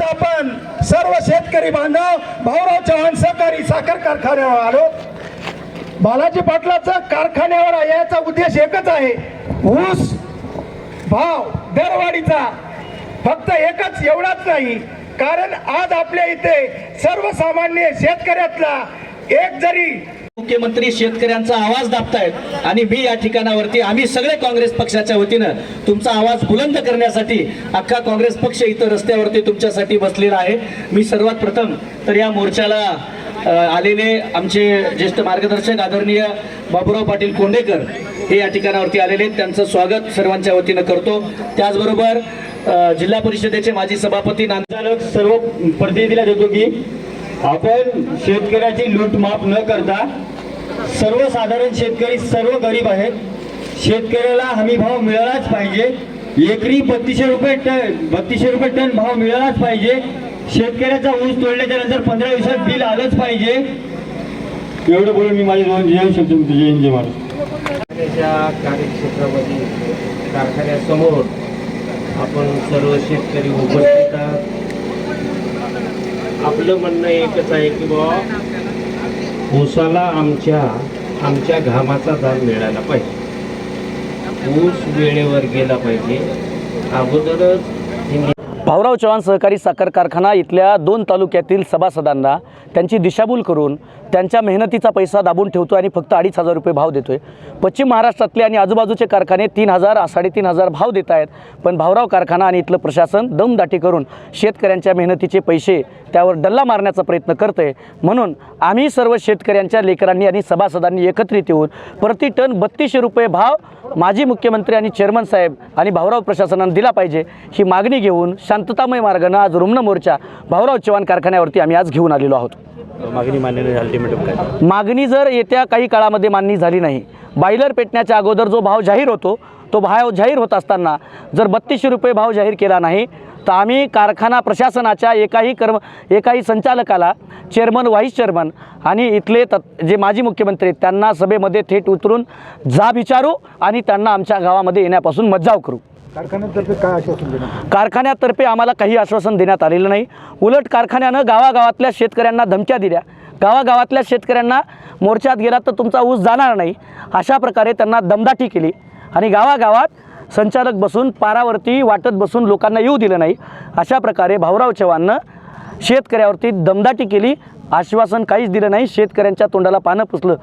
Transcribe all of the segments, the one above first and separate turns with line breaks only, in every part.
आपण सर्व शेतकरी बांधव भाऊराव चव्हाण सहकारी साखर कारखान्यावर आलो. बालाजी पाटलाचा कारखान्यावर याचा उद्देश एकच आहे. ऊस भाव दरवाढीचा. फक्त एकच एवढाच नाही. कारण आज आपल्या इथे सर्वसामान्य शेतकऱ्यातला एक जरी
मुख्यमंत्री शेतकऱ्यांचा आवाज दाबतायत आणि मी या ठिकाणावरती आम्ही सगळे काँग्रेस पक्षाच्या वतीनं तुमचा आवाज बुलंद करण्यासाठी अख्खा काँग्रेस पक्ष इथं रस्त्यावरती तुमच्यासाठी बसलेला आहे मी सर्वात प्रथम तर या मोर्चाला आलेले आमचे ज्येष्ठ मार्गदर्शक आदरणीय बाबुराव पाटील कोंडेकर हे या ठिकाणावरती आलेले आहेत. त्यांचं स्वागत सर्वांच्या वतीनं करतो त्याचबरोबर जिल्हा परिषदेचे माजी सभापती
नांदालक सर्व प्रतिनिधीला देतो की आपण शेतकऱ्याची लूट माफ न करता सर्वसाधारण शेतकरी सर्व गरीब आहेत. शेतकऱ्याला हमी भाव मिळालाच पाहिजे. एकरी बत्तीसशे रुपये टन बत्तीसशे रुपये टन भाव मिळालाच पाहिजे. शेतकऱ्याचा ऊस तोडल्याच्या नंतर पंधरा दिवसात बिल आलंच पाहिजे. एवढं बोलून मी माझे दोन जय शब्द जय जय महाराज
कार्यक्षेत्रामध्ये कारखान्यासमोर आपण सर्व शेतकरी उपस्थित आहात. आपलं म्हणणं एकच आहे की बाबा ऊसाला आमच्या आमच्या घामाचा दाम मिळाला पाहिजे. ऊस वेळेवर गेला पाहिजे. अगोदरच
भाऊराव चव्हाण सहकारी साखर कारखाना इथल्या दोन तालुक्यातील सभासदांना त्यांची दिशाभूल करून त्यांच्या मेहनतीचा पैसा दाबून ठेवतो आणि फक्त अडीच हजार रुपये भाव देतोय. पश्चिम महाराष्ट्रातले आणि आजूबाजूचे कारखाने तीन हजार साडेतीन हजार भाव देत आहेत. पण भाऊराव कारखाना आणि इथलं प्रशासन दमदाटी करून शेतकऱ्यांच्या मेहनतीचे पैसे त्यावर डल्ला मारण्याचा प्रयत्न करतंय. म्हणून आम्ही सर्व शेतकऱ्यांच्या लेकरांनी आणि सभासदांनी एकत्रित येऊन प्रति टन बत्तीसशे रुपये भाव माजी मुख्यमंत्री आणि चेअरमन साहेब आणि भाऊराव प्रशासनानं दिला पाहिजे ही मागणी घेऊन शांततामय मार्गानं आज रुग्ण मोर्चा भाऊराव चव्हाण कारखान्यावरती आम्ही आज घेऊन आलेलो आहोत.
मागणी मान्य अल्टिमेटम काय?
मागणी जर येत्या काही काळामध्ये मान्य झाली नाही बायलर पेटण्याच्या अगोदर जो भाव जाहीर होतो तो भाव जाहीर होत असताना जर बत्तीसशे रुपये भाव जाहीर केला नाही तर आम्ही कारखाना प्रशासनाच्या एकाही कर्म एकाही संचालकाला चेअरमन व्हाईस चेअरमन आणि इथले तत् जे माजी मुख्यमंत्री आहेत, त्यांना सभेमध्ये थेट उतरून जाब विचारू आणि त्यांना आमच्या गावामध्ये येण्यापासून मज्जाव करू.
कारखान्यातर्फे काय आश्वासन देणार?
कारखान्यातर्फे आम्हाला काही आश्वासन देण्यात आलेलं नाही. उलट कारखान्यानं गावागावातल्या शेतकऱ्यांना धमक्या दिल्या. गावागावातल्या शेतकऱ्यांना मोर्चात गेला तर तुमचा ऊस जाणार नाही. अशा प्रकारे त्यांना दमदाटी केली. आणि गावागावात संचालक बसून पारावरती वाटत बसून लोकांना येऊ दिलं नाही. अशा प्रकारे भाऊराव चव्हाणनं शेतकऱ्यावरती दमदाटी केली. आश्वासन काहीच दिलं नाही. शेतकऱ्यांच्या तोंडाला पानं पुसलं.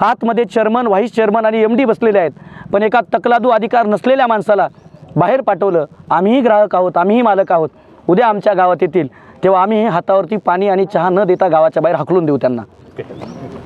आतमध्ये चेअरमन व्हाईस चेअरमन आणि एम डी बसलेले आहेत. पण एका तकलादू अधिकार नसलेल्या माणसाला बाहेर पाठवलं आम्हीही ग्राहक आहोत आम्हीही मालक आहोत. उद्या आमच्या गावात येतील. तेव्हा आम्ही हातावरती पाणी आणि चहा न देता गावाच्या बाहेर हकलून देऊ त्यांना.